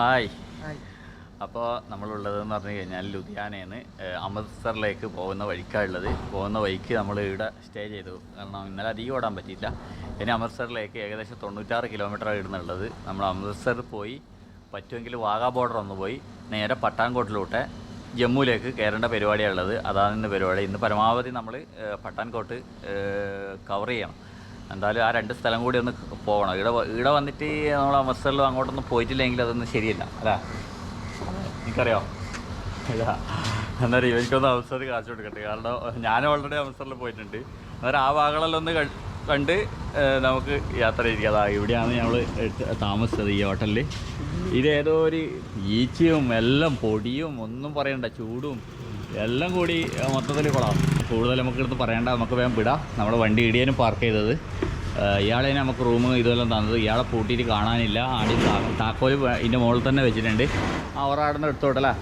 Hi. അപ്പോൾ നമ്മളുള്ളതെന്ന് പറഞ്ഞു കഴിഞ്ഞാൽ ലുധിയാനയിൽ അമൃത്സറിലേക്ക് പോകുന്ന വഴിക്കാണുള്ളത്. പോകുന്ന വഴിക്ക് നമ്മൾ ഇവിടെ സ്റ്റേ ചെയ്തു. കാരണം ഇന്നലെ അധികം ഓടാൻ പറ്റിയില്ല. ഇനി അമൃത്സറിലേക്ക് ഏകദേശം തൊണ്ണൂറ്റാറ് കിലോമീറ്റർ ഇടുന്നുള്ളത് നമ്മൾ അമൃത്സർ പോയി പറ്റുമെങ്കിൽ വാഗാ ബോർഡർ ഒന്ന് പോയി നേരെ പട്ടാൻകോട്ടിലൂട്ടെ ജമ്മുവിലേക്ക് കയറേണ്ട പരിപാടിയാണുള്ളത്. അതാണ് ഇന്ന് പരിപാടി. ഇന്ന് പരമാവധി നമ്മൾ പട്ടാൻകോട്ട് കവർ ചെയ്യണം. എന്തായാലും ആ രണ്ട് സ്ഥലം കൂടി ഒന്ന് പോകണം. ഇവിടെ ഇവിടെ വന്നിട്ട് നമ്മൾ അമൃത്സറിലും അങ്ങോട്ടൊന്നും പോയിട്ടില്ലെങ്കിൽ അതൊന്നും ശരിയല്ല. അല്ലേ? എനിക്കറിയോ? ഇല്ല എന്നാലും എനിക്കൊന്ന് അവസരം കാശ് കൊടുക്കട്ടെ. കാരണം ഞാൻ ഓൾറെഡി അവസരത്തിൽ പോയിട്ടുണ്ട്. അന്നേരം ആ ഭാഗങ്ങളെല്ലാം ഒന്ന് കണ്ട് നമുക്ക് യാത്ര ചെയ്യുക അതാ ഇവിടെയാണ് ഞങ്ങൾ താമസിച്ചത് ഈ ഹോട്ടലിൽ ഇതേതോ ഒരു ഈച്ചയും എല്ലാം പൊടിയും ഒന്നും പറയണ്ട ചൂടും എല്ലാം കൂടി മൊത്തത്തിൽ കൊള്ളാം കൂടുതൽ നമുക്ക് എടുത്ത് പറയേണ്ട നമുക്ക് വേഗം വിടാം. നമ്മുടെ വണ്ടി ഇടിയാനും പാർക്ക് ചെയ്തത്. ഇയാളെ നമുക്ക് റൂം ഇതെല്ലാം തന്നത്. ഇയാളെ പൂട്ടിയിട്ട് കാണാനില്ല. ആടി താക്കോൽ ഇതിന്റെ മുകളിൽ തന്നെ വെച്ചിട്ടുണ്ട്. ആ അവിടെ നിന്ന് എടുത്തോട്ടല്ലേ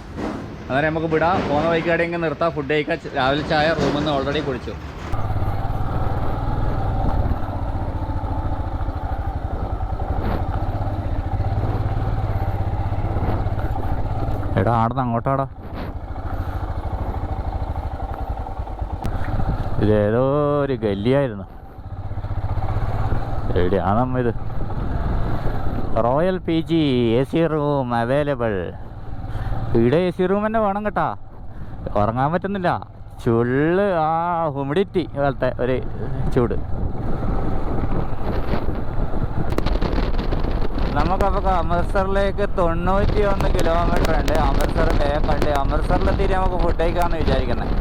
അന്നേരം നമുക്ക് വിടാം. പോകുന്ന വഴിക്കാടെങ്കിൽ നിർത്താം. ഫുഡ് കഴിക്കാം. രാവിലെ ചായ റൂമിൽ നിന്ന് ഓൾറെഡി കുടിച്ചു. എടാ ആടുന്ന് അങ്ങോട്ടാടാ. ഇതേതോ ഒരു ഗല്ലിയായിരുന്നു. എവിടെയാണ് നമ്മ ഇത് royal P G A C room available ഇവിടെ എ സി റൂം തന്നെ വേണം കേട്ടാ. ഉറങ്ങാൻ പറ്റുന്നില്ല. ചുള്ള് ആ ഹ്യൂമിഡിറ്റി പോലത്തെ ഒരു ചൂട്. നമുക്കപ്പോൾ അമൃത്സറിലേക്ക് തൊണ്ണൂറ്റി ഒന്ന് കിലോമീറ്റർ ഉണ്ട്. അമൃത്സർ കണ്ട് അമൃത്സറിലെത്തിയിട്ട് നമുക്ക് ഫുഡ് കഴിക്കാമെന്ന് വിചാരിക്കുന്നത്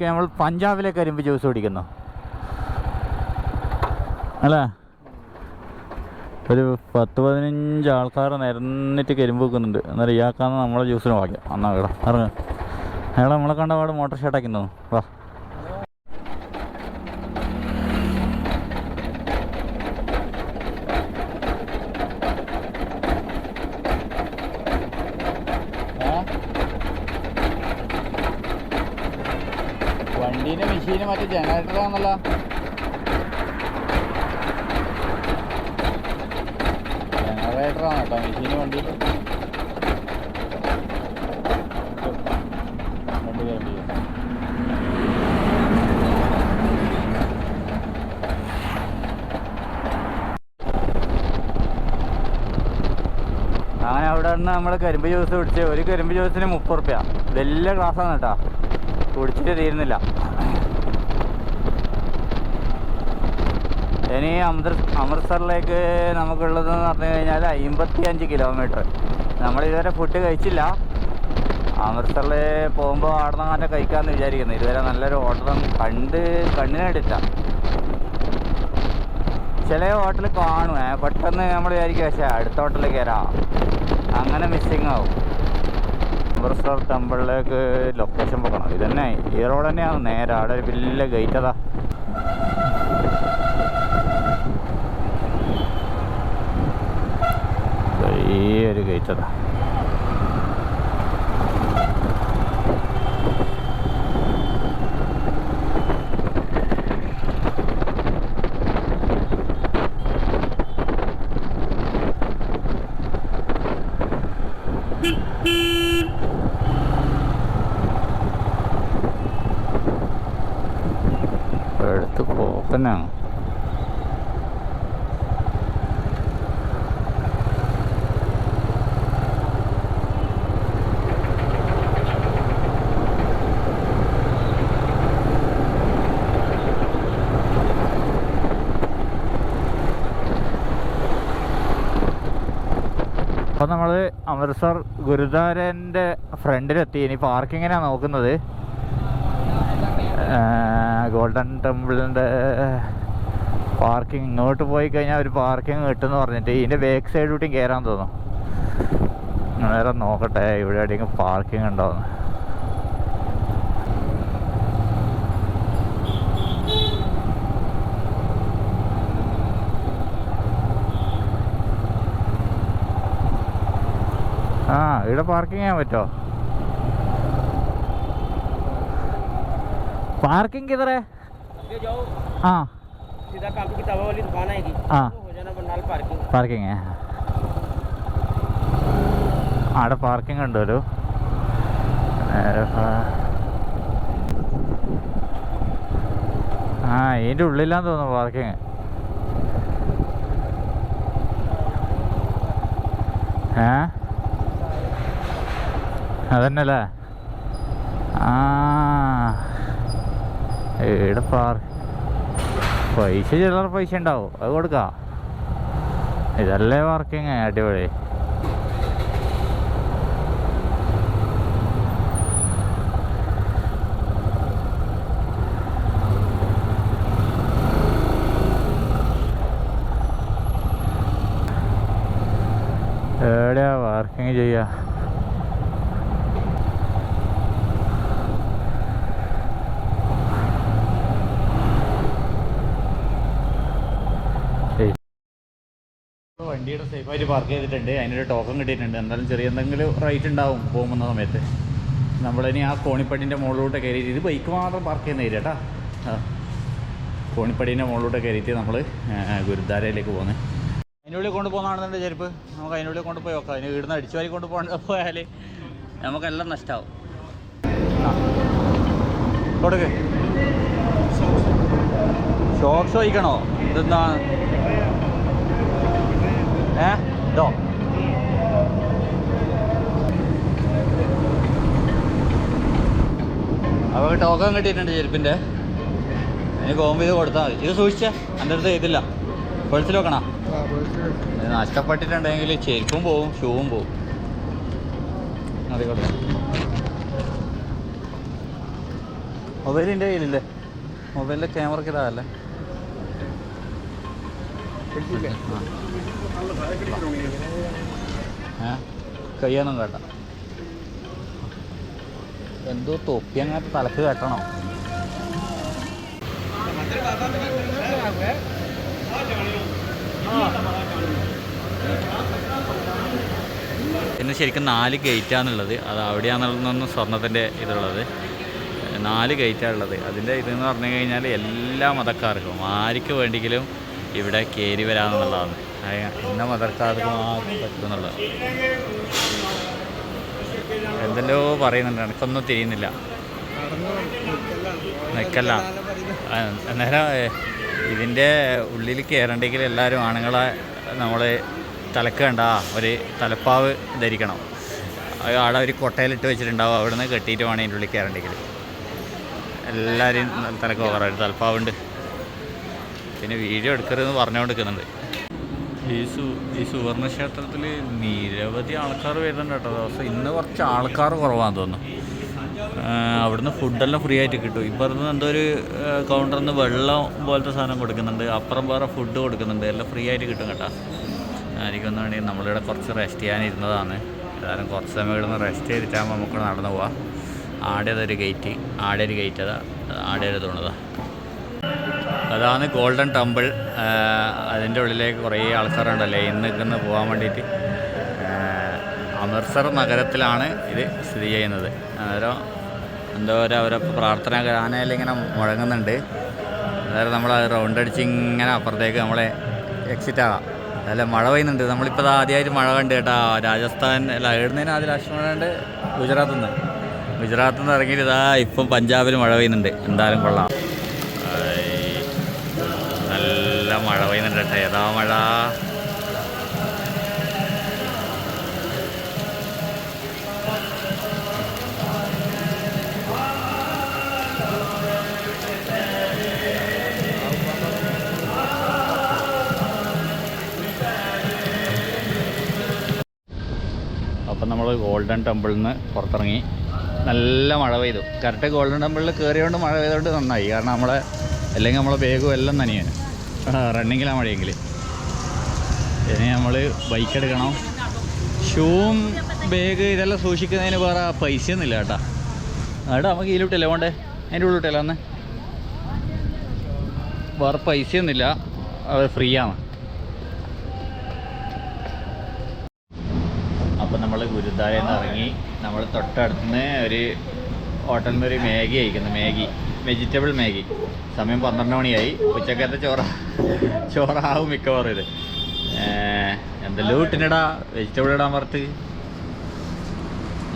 വഴിക്ക് നമ്മൾ പഞ്ചാബിലെ കരിമ്പ് ജ്യൂസ് കുടിക്കുന്നു. അല്ലേ? ഒരു പത്ത് പതിനഞ്ച് ആൾക്കാർ നിരന്നിട്ട് കരിമ്പ് വെക്കുന്നുണ്ട്. അന്നേരം ഇയാൾക്കാന്ന് നമ്മളെ ജ്യൂസിന് വാങ്ങിക്കാം അന്നാ കേടാ ഇറങ്ങ. അയാളെ നമ്മളെ കണ്ട പാട് മോട്ടോർ ഷർട്ടാക്കി തോന്നുന്നു വാ വണ്ടീന്റെ മെഷീന് മറ്റേ ജനറേറ്ററാണല്ലോ ജനറേറ്ററാണ് കേട്ടോ. മെഷീന് വണ്ടി വണ്ടി അങ്ങനെ അവിടെ നിന്ന് നമ്മൾ കരിമ്പ് ജ്യൂസ് കുടിച്ച് ഒരു കരിമ്പ് ജ്യൂസിന് മുപ്പത് റുപ്യ. വലിയ ഗ്ലാസ്സാണ് കേട്ടോ. കുടിച്ചിട്ട് തീരുന്നില്ല. ഇനി അമൃത് അമൃത്സറിലേക്ക് നമുക്കുള്ളതെന്ന് പറഞ്ഞു കഴിഞ്ഞാൽ അമ്പത്തി അഞ്ച് കിലോമീറ്റർ നമ്മളിതുവരെ ഫുഡ് കഴിച്ചില്ല. അമൃത്സറിൽ പോകുമ്പോൾ നിന്ന് അങ്ങനെ കഴിക്കാമെന്ന് വിചാരിക്കുന്നു. ഇതുവരെ നല്ലൊരു ഹോട്ടലും കണ്ട് കണ്ണിനെടുത്ത ചില ഹോട്ടൽ കാണുമേ പെട്ടെന്ന് നമ്മൾ വിചാരിക്കുക പക്ഷേ അടുത്ത ഹോട്ടലിൽ കയറാം അങ്ങനെ മിസ്സിങ് ആവും. അമൃത്സർ ടെമ്പിളിലേക്ക് ലൊക്കേഷൻ പോകണം. ഇതന്നെ ഈ റോഡ് തന്നെയാണ് നേരെ. അവിടെ ഒരു വലിയ ഗേറ്റ് അതാ. ഈ ഒരു ഗേറ്റ് അതാ എടുത്ത് പോക്കന്നാണ് അപ്പോൾ നമ്മൾ അമൃത്സർ ഗുരുദ്വാരന്റെ ഫ്രണ്ടിലെത്തി. ഇനി പാർക്കിങ്ങിനാണ് നോക്കുന്നത്? ഗോൾഡൻ ടെമ്പിളിന്റെ പാർക്കിംഗ് ഇങ്ങോട്ട് പോയി കഴിഞ്ഞാൽ ഒരു പാർക്കിംഗ് കിട്ടുമെന്ന് പറഞ്ഞിട്ട് ഇതിന്റെ ബാക്ക് സൈഡ് കൂട്ടിയും കയറാൻ തോന്നും നേരം നോക്കട്ടെ ഇവിടെ എവിടെയെങ്കിലും പാർക്കിംഗ് ഉണ്ടോന്ന്. ആ ഇവിടെ പാർക്കിംഗ് ചെയ്യാൻ പറ്റുമോ पार्किंग किधर है ये जाओ हाँ सीधा कापी किताबों वाली दुकान आएगी हाँ वो हो जाना बंडाल पार्किंग പാർക്കിംഗ് അവിടെ പാർക്കിംഗ് ഉണ്ട് ഒരു നേരെ പോ- ആ ഇതിൻ്റെ ഉള്ളിലാന്ന് തോന്നുന്നു പാർക്കിംഗ് ഏ അതന്നല്ലേ? ആ. ഇവിടെ പാർ? പൈസ ചില്ലറ പൈസ ഉണ്ടാവും. അത് കൊടുക്കാം. ഇതല്ലേ വർക്കിങ് അടിപൊളി. എവിടെയാ വർക്കിങ് ചെയ്യാ? വണ്ടിയുടെ സേഫായിട്ട് പാർക്ക് ചെയ്തിട്ടുണ്ട്. അതിനൊരു ടോക്കൺ കിട്ടിയിട്ടുണ്ട്. എന്തായാലും ചെറിയ എന്തെങ്കിലും റൈറ്റ് ഉണ്ടാവും പോകുന്ന സമയത്ത്. നമ്മളിനി ആ കോണിപ്പടിന്റെ മുകളിലോട്ട് കയറിയിട്ട് ഇത് ബൈക്ക് മാത്രം പാർക്ക് ചെയ്യുന്ന ഏരിയ കേട്ടാ കോണിപ്പടീന്റെ മുകളിലോട്ട് കയറിയിട്ട് നമ്മൾ ഗുരുദ്വാരയിലേക്ക് പോകുന്നത് അതിന്റെ ഉള്ളിൽ കൊണ്ടുപോകുന്നതാണെന്നുണ്ട് ചെരുപ്പ് നമുക്ക് അതിന്റെ ഉള്ളിൽ കൊണ്ടുപോയി നോക്കാം അതിന് ഇവിടുന്ന് അടിച്ചു വാരി കൊണ്ടുപോകാൻ പോയാൽ നമുക്കെല്ലാം നഷ്ടമാവും കൊടുക്കേ ഷോക്സ് വഹിക്കണോ ഇതെന്താ? ഏ ഇതോ അപ്പോൾ ടോക്കൺ കിട്ടിയിട്ടുണ്ട് ചെരുപ്പിന്റെ അതിന് കോമ്പ് ചെയ്ത് കൊടുത്താൽ മതി. ഇത് സൂക്ഷിച്ച. എന്റെ അടുത്ത് ചെയ്തില്ല. പേഴ്സിൽ വെക്കണോ? നഷ്ടപ്പെട്ടിട്ടുണ്ടെങ്കിൽ ചെരുപ്പും പോവും ഷൂവും പോവും. മൊബൈലിന്റെ മൊബൈലിന്റെ കയ്യിലില്ലേ? മൊബൈലിലെ ക്യാമറയ്ക്ക് കയ്യൊന്നും കേട്ട. എന്തോ തൊപ്പി അങ്ങനത്തെ തലക്ക് കെട്ടണോ? പിന്നെ ശരിക്കും നാല് ഗേറ്റാണുള്ളത്. അത് അവിടെയാണെന്നൊന്നും സ്വർണത്തിന്റെ ഇതുള്ളത്. നാല് ഗേറ്റാണുള്ളത്. അതിന്റെ ഇതെന്ന് പറഞ്ഞു കഴിഞ്ഞാൽ എല്ലാ മതക്കാർക്കും ആർക്ക് വേണ്ടെങ്കിലും ഇവിടെ കയറി വരാമെന്നുള്ളതാണ്. എന്നെ മാത്രം പറ്റുമെന്നുള്ളത് എന്തെല്ലോ പറയുന്നുണ്ട് എനിക്കൊന്നും തിരിയുന്നില്ല. നിൽക്കല്ല അന്നേരം ഇതിന്റെ ഉള്ളിൽ കയറണ്ടെങ്കിൽ എല്ലാവരും ആണുങ്ങളെ നമ്മൾ തലക്ക് കണ്ട ഒരു തലപ്പാവ് ധരിക്കണം. അവിടെ ഒരു കൊട്ടയിലിട്ട് വെച്ചിട്ടുണ്ടാവും അവിടെ നിന്ന് കെട്ടിയിട്ട് വേണം അതിന്റെ ഉള്ളിൽ കയറണ്ടെങ്കിൽ എല്ലാവരെയും തലക്ക് പോകാറുണ്ട് തലപ്പാവുണ്ട്. പിന്നെ വീഡിയോ എടുക്കരുതെന്ന് പറഞ്ഞുകൊണ്ടിരിക്കുന്നുണ്ട്. ഈ സു ഈ സുവർണ ക്ഷേത്രത്തിൽ നിരവധി ആൾക്കാർ വരുന്നുണ്ട് കേട്ടോ. ദിവസം ഇന്ന് കുറച്ച് ആൾക്കാർ കുറവാന്ന് തോന്നുന്നു. അവിടുന്ന് ഫുഡെല്ലാം ഫ്രീ ആയിട്ട് കിട്ടും. ഇപ്പുറത്ത് എന്തോ ഒരു കൗണ്ടറിൽ നിന്ന് വെള്ളം പോലത്തെ സാധനം കൊടുക്കുന്നുണ്ട്. അപ്പുറം വേറെ ഫുഡ് കൊടുക്കുന്നുണ്ട്. എല്ലാം ഫ്രീ ആയിട്ട് കിട്ടും കേട്ടോ. എനിക്കൊന്നും വേണ്ടി നമ്മളിവിടെ കുറച്ച് റെസ്റ്റ് ചെയ്യാനിരുന്നതാണ് ഏതായാലും കുറച്ച് സമയം ഇവിടെ നിന്ന് റെസ്റ്റ് ചെയ്തിട്ടാകുമ്പോൾ നമുക്ക് നടന്നു പോവാം. ആടേതൊരു ഗേറ്റ് ആടെ ഒരു ഗേറ്റ് അതാ ആടെ ഒരു തോന്നതാ അതാണ് ഗോൾഡൻ ടെമ്പിൾ അതിന്റെ ഉള്ളിലേക്ക് കുറേ ആൾക്കാരുണ്ടല്ലേ? ഇന്ന് ഇന്ന് പോകാൻ വേണ്ടിയിട്ട്. അമൃത്സർ നഗരത്തിലാണ് ഇത് സ്ഥിതി ചെയ്യുന്നത്. അന്നേരം എന്തോ ഒരു അവരെ പ്രാർത്ഥന ആനയിൽ ഇങ്ങനെ മുഴങ്ങുന്നുണ്ട്. അന്നേരം നമ്മൾ റൗണ്ട് അടിച്ച് ഇങ്ങനെ അപ്പുറത്തേക്ക് നമ്മളെ എക്സിറ്റ് ആകാം അതല്ല മഴ പെയ്യുന്നുണ്ട്. നമ്മളിപ്പോൾ ആദ്യമായിട്ട് മഴ കണ്ട് കേട്ടോ. രാജസ്ഥാൻ അല്ല എഴുന്നതിന് ആദ്യം രാഷ്ട്രീയ മഴ ഉണ്ട് ഗുജറാത്തിൽ നിന്ന് ഗുജറാത്തിൽ നിന്ന് ഇറങ്ങിയിട്ട് ഇതാ ഇപ്പം പഞ്ചാബിൽ മഴ പെയ്യുന്നുണ്ട്. എന്തായാലും കൊള്ളാം. മഴ പെയ്യുന്നുണ്ട് ഏതാ മഴ? അപ്പം നമ്മൾ ഗോൾഡൻ ടെമ്പിളിൽ നിന്ന് പുറത്തിറങ്ങി. നല്ല മഴ പെയ്തു. കറക്റ്റ് ഗോൾഡൻ ടെമ്പിളിൽ കയറിയോണ്ട് മഴ പെയ്തോണ്ട് നന്നായി. കാരണം നമ്മളെ അല്ലെങ്കിൽ നമ്മളെ ബാഗും എല്ലാം നനിയാൻ റണ്ണിങ്ങിലാണ് മഴയെങ്കിൽ ഇനി നമ്മൾ ബൈക്ക് എടുക്കണം. ഷൂവും ബാഗ് ഇതെല്ലാം സൂക്ഷിക്കുന്നതിന് വേറെ പൈസയൊന്നുമില്ല കേട്ടാ. അവിടെ നമുക്ക് ഇതിലോട്ടല്ലേ വേണ്ടേ അതിന്റെ ഉള്ളിട്ടല്ലേ അന്ന് വേറെ പൈസയൊന്നുമില്ല അത് ഫ്രീ ആണ്. അപ്പം നമ്മൾ ഗുരുദ്വാര ഗുരുദ്വാരയിൽ നിന്ന് ഇറങ്ങി നമ്മൾ തൊട്ടടുത്തുനിന്ന് ഒരു ഹോട്ടലിൽ നിന്ന് ഒരു മാഗി കഴിക്കുന്നു മാഗി. Vegetable Maggi. സമയം പന്ത്രണ്ട് മണിയായി. ഉച്ചക്കത്തെ ചോറ ചോറാവും മിക്കവാറും ഇത്. എന്തെല്ലാം ഇട്ടിനടാ? വെജിറ്റബിൾ ഇടാൻ പറത്ത്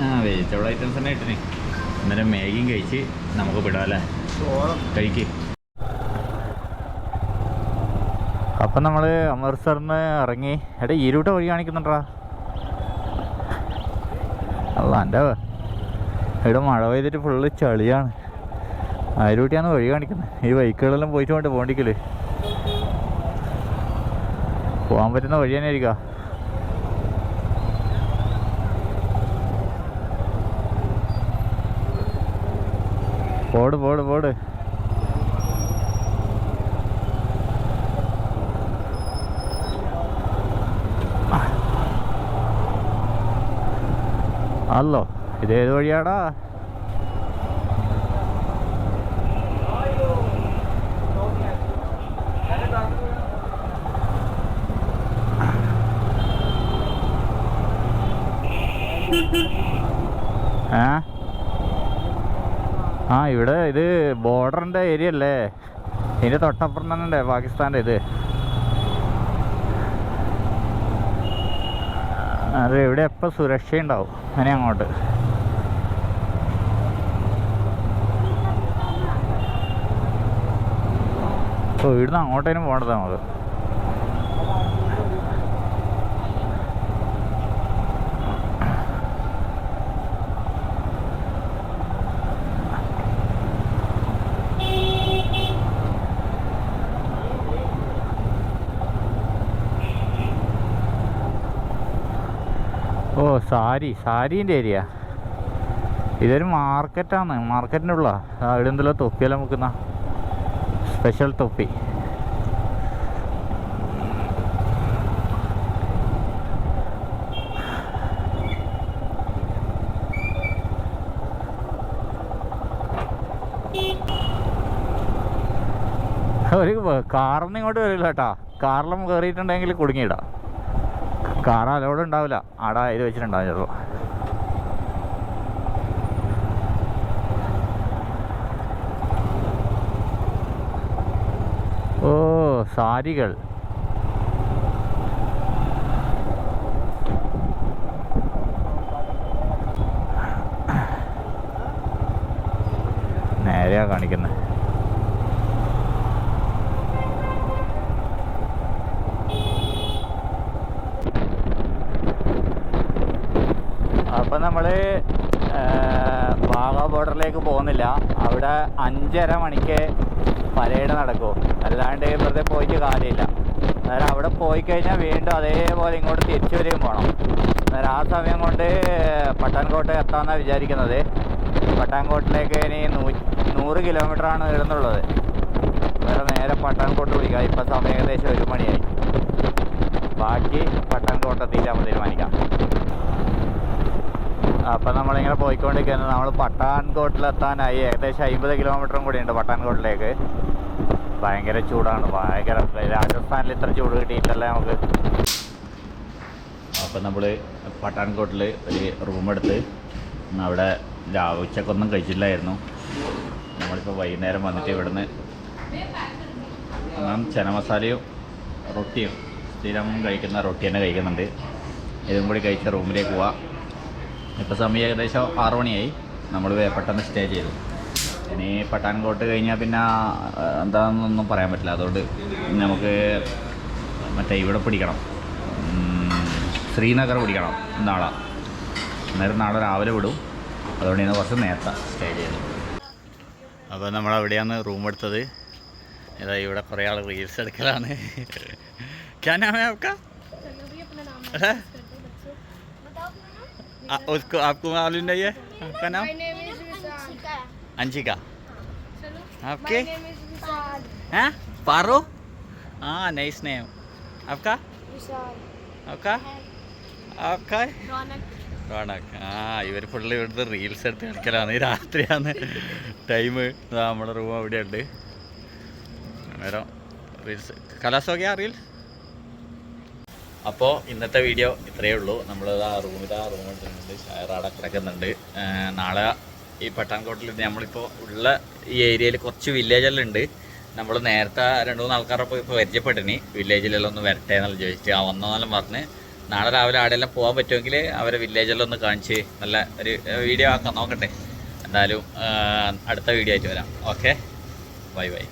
ആ വെജിറ്റബിൾ ഐറ്റംസ് തന്നെ ഇട്ടിന്. അന്നേരം മാഗിയും കഴിച്ച് നമുക്ക് വിടാം അല്ലേ കഴിക്ക്. അപ്പം നമ്മൾ അമൃത്സറിന്ന് ഇറങ്ങി. എടാ ഇരുട്ട വഴി കാണിക്കുന്നുണ്ടാ. അല്ല എന്റെ ഇവിടെ മഴ പെയ്തിട്ട് ഫുള്ള് ചളിയാണ്. അതിലൂട്ടിയാണ് വഴി കാണിക്കുന്നത് ഈ ബൈക്കുകളെല്ലാം പോയിട്ട് വേണ്ട പോണ്ടിക്കൽ. പോകാൻ പറ്റുന്ന വഴി തന്നെ ആയിരിക്കാം. പോട് പോട് പോട്. അല്ലോ ഇതേത് വഴിയാടാ? ഏ? ആ ഇവിടെ ഇത് ബോർഡറിന്റെ ഏരിയ അല്ലേ? ഇതിന്റെ തൊട്ടപ്പുറം തന്നെ ഉണ്ട് പാകിസ്ഥാന്റെ ഇത്. അത് ഇവിടെ എപ്പോൾ സുരക്ഷയുണ്ടാവും അങ്ങനെ അങ്ങോട്ട്. ഇവിടുന്ന് അങ്ങോട്ടേനും പോകേണ്ടതാണ് നമുക്ക്. ഓ സാരി. സാരീന്റെ ഏരിയ. ഇതൊരു മാർക്കറ്റാണ്. മാർക്കറ്റിന്റെ ഉള്ള. അവിടെ എന്തെല്ലാം തൊപ്പിയെല്ലാം വെക്കുന്ന സ്പെഷ്യൽ തൊപ്പി. ഒരു കാറിന് ഇങ്ങോട്ട് വരില്ല കേട്ടാ. കാറിലും കയറിയിട്ടുണ്ടെങ്കിൽ കുടുങ്ങിയിടാം. കാർ അലോഡ് ഉണ്ടാവില്ല. ആടാ ഇത് വെച്ചിട്ടുണ്ടാവും ചിലപ്പോൾ ഓ സാരികൾ. നേരെയാണ് കാണിക്കുന്നത് അപ്പം നമ്മൾ വാഗ ബോർഡറിലേക്ക് പോകുന്നില്ല. അവിടെ അഞ്ചര മണിക്ക് പരേഡ് നടക്കും. അല്ലാണ്ട് വെറുതെ പോയിട്ട് കാര്യമില്ല. അന്നേരം അവിടെ പോയി കഴിഞ്ഞാൽ വീണ്ടും അതേപോലെ ഇങ്ങോട്ട് തിരിച്ചു വരികയും പോകണം അന്നേരം ആ സമയം കൊണ്ട് പട്ടാൻകോട്ട് എത്താമെന്നാണ് വിചാരിക്കുന്നത്. പട്ടാൻകോട്ടിലേക്ക് ഇനി നൂ നൂറ് കിലോമീറ്ററാണ് ഇടുന്നുള്ളത് വേറെ നേരെ പട്ടാൻകോട്ട് വിളിക്കാം. ഇപ്പം സമയം ഏകദേശം ഒരു മണിയായി. ബാക്കി പട്ടാൻകോട്ട് നമ്മൾ തീരുമാനിക്കാം. അപ്പം നമ്മളിങ്ങനെ പോയിക്കൊണ്ടിരിക്കുന്നത് നമ്മൾ പട്ടാൻകോട്ടിലെത്താനായി ഏകദേശം അമ്പത് കിലോമീറ്ററും കൂടി ഉണ്ട് പട്ടാൻകോട്ടിലേക്ക്. ഭയങ്കര ചൂടാണ്. ഭയങ്കര രാജസ്ഥാനിൽ ഇത്ര ചൂട് കിട്ടിയിട്ടല്ലേ നമുക്ക്? അപ്പം നമ്മൾ പട്ടാൻകോട്ടിൽ ഒരു റൂം എടുത്ത് അവിടെ ഉച്ചക്കൊന്നും കഴിച്ചില്ലായിരുന്നു. നമ്മളിപ്പോൾ വൈകുന്നേരം വന്നിട്ട് ഇവിടുന്ന് ചന മസാലയും റൊട്ടിയും സ്ഥിരം കഴിക്കുന്ന റൊട്ടി തന്നെ കഴിക്കുന്നുണ്ട്. ഇതും കൂടി കഴിച്ച റൂമിലേക്ക് പോവാം. ഇപ്പോൾ സമയം ഏകദേശം ആറു മണിയായി. നമ്മൾ പെട്ടെന്ന് സ്റ്റേ ചെയ്തു. ഇനി പട്ടാൻകോട്ട് കഴിഞ്ഞാൽ പിന്നെ എന്താണെന്നൊന്നും പറയാൻ പറ്റില്ല. അതുകൊണ്ട് നമുക്ക് മറ്റേ ഇവിടെ പിടിക്കണം. ശ്രീനഗർ പിടിക്കണം നാളെ. അന്നേരം നാളെ രാവിലെ വിടും. അതുകൊണ്ട് ഇന്ന് കുറച്ച് നേരത്തെ സ്റ്റേ ചെയ്തു. അപ്പോൾ നമ്മൾ അവിടെയാണ് റൂം എടുത്തത്. ഇതാ ഇവിടെ കുറേ ആൾ റീൽസ് എടുക്കലാണ്. ക്യാൻ നാമേ ആപ്കാ आ, उसको आपको मालूम नहीं है आपका नाम my name is Vishal Anshika चलो आपके माय नेम इज विशाल हैं पारो हाँ नाइस नेम आपका विशाल आपका आपका रौनक റോണക് ആ ഇവർ ഫുള്ള് ഇവിടുത്തെ റീൽസ് എടുത്ത് കളിക്കലാണ് ഈ രാത്രിയാണ് ടൈം നമ്മുടെ റൂം അവിടെ ഉണ്ട് അന്നേരം റീൽസ് കലാസോകയാ റീൽ അപ്പോൾ ഇന്നത്തെ വീഡിയോ ഇത്രയേ ഉള്ളൂ. നമ്മൾ ആ റൂമിൽ ആ റൂം എടുക്കുന്നുണ്ട് ഷയറാടെ കിടക്കുന്നുണ്ട്. നാളെ ഈ പട്ടാൻകോട്ടിൽ നമ്മളിപ്പോൾ ഉള്ള ഈ ഏരിയയിൽ കുറച്ച് വില്ലേജെല്ലാം ഉണ്ട് നമ്മൾ നേരത്തെ രണ്ട് മൂന്ന് ആൾക്കാരെ പോയി ഇപ്പോൾ പരിചയപ്പെട്ടിനി. വില്ലേജിലെല്ലാം ഒന്ന് വരട്ടെ എന്നുള്ള ചോദിച്ചിട്ട് ആ വന്നാലും പറഞ്ഞ് നാളെ രാവിലെ ആടെല്ലാം പോകാൻ പറ്റുമെങ്കിൽ അവരെ വില്ലേജെല്ലാം ഒന്ന് കാണിച്ച് നല്ല ഒരു വീഡിയോ ആക്കാം നോക്കട്ടെ. എന്തായാലും അടുത്ത വീഡിയോ ആയിട്ട് വരാം. Okay bye bye